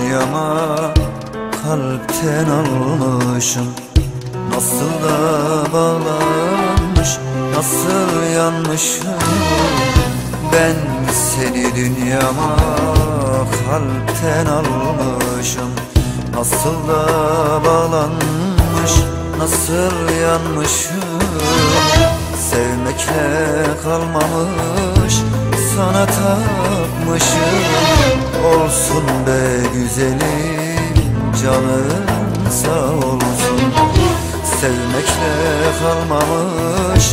Dünyama kalpten almışım. Nasıl da bağlanmış, nasıl yanmışım. Ben seni dünyama kalpten almışım. Nasıl da bağlanmış, nasıl yanmışım. Sevmekle kalmamış, sana tapmışım. Olsun be güzelim, canın sağ olsun. Sevmekle kalmamış,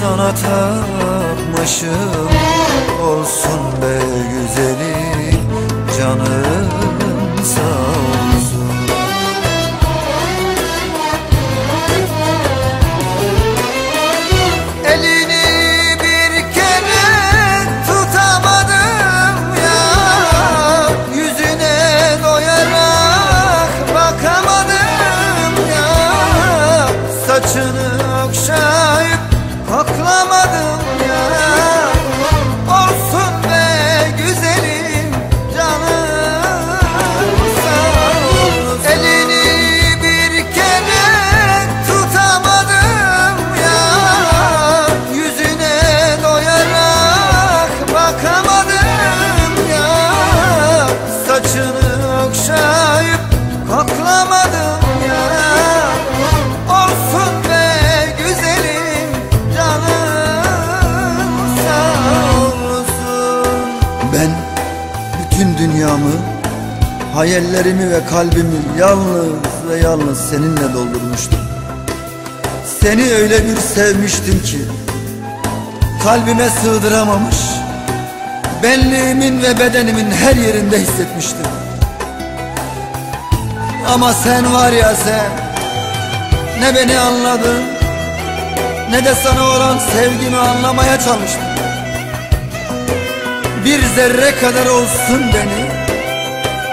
sana tapmışım. Olsun be güzelim, canın sağ koklamadım ya Ben bütün dünyamı Hayallerimi ve kalbimi yalnız ve yalnız seninle doldurmuştum. Seni öyle bir sevmiştim ki Kalbime sığdıramamış Benliğimin ve bedenimin her yerinde hissetmiştim. Ama sen var ya sen Ne beni anladın Ne de sana olan sevgimi anlamaya çalıştın Bir zerre kadar olsun beni.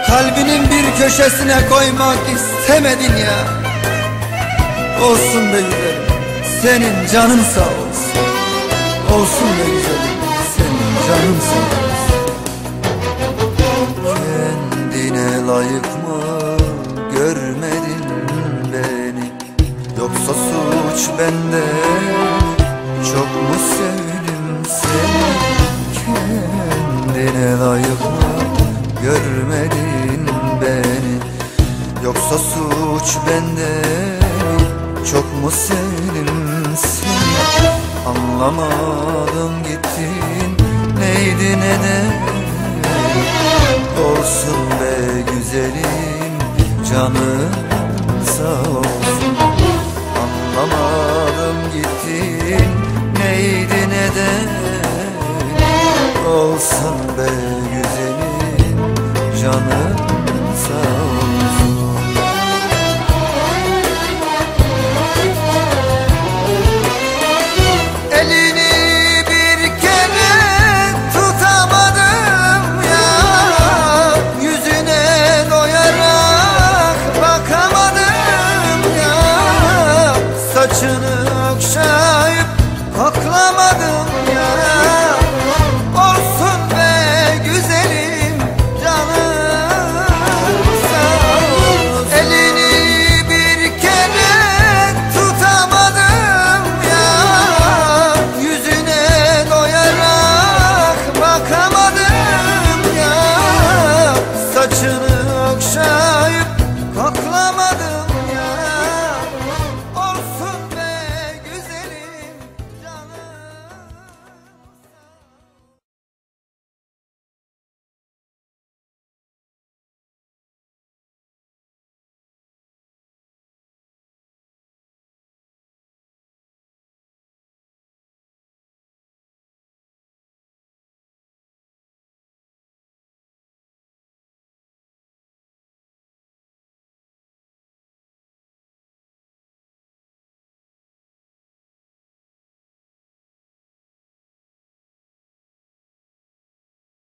Kalbinin bir köşesine koymak istemedin ya. Olsun be güzelim Senin canın sağ olsun. Olsun be güzelim Senin canın sağ olsun. Kendine layık mı görmedin beni? Yoksa suç bende Çok mu sevdim seni Kendine layık görmedin beni? Yoksa suç bende Çok mu sevdim seni Anlamadım gittin Neydi neden? Olsun be güzelim Canım sağ olsun. Anlamadım gittin Neydi neden olsun be güzelim canım sağ olsun. Elini bir kere tutamadım ya Yüzüne doyarak bakamadım ya Saçını okşa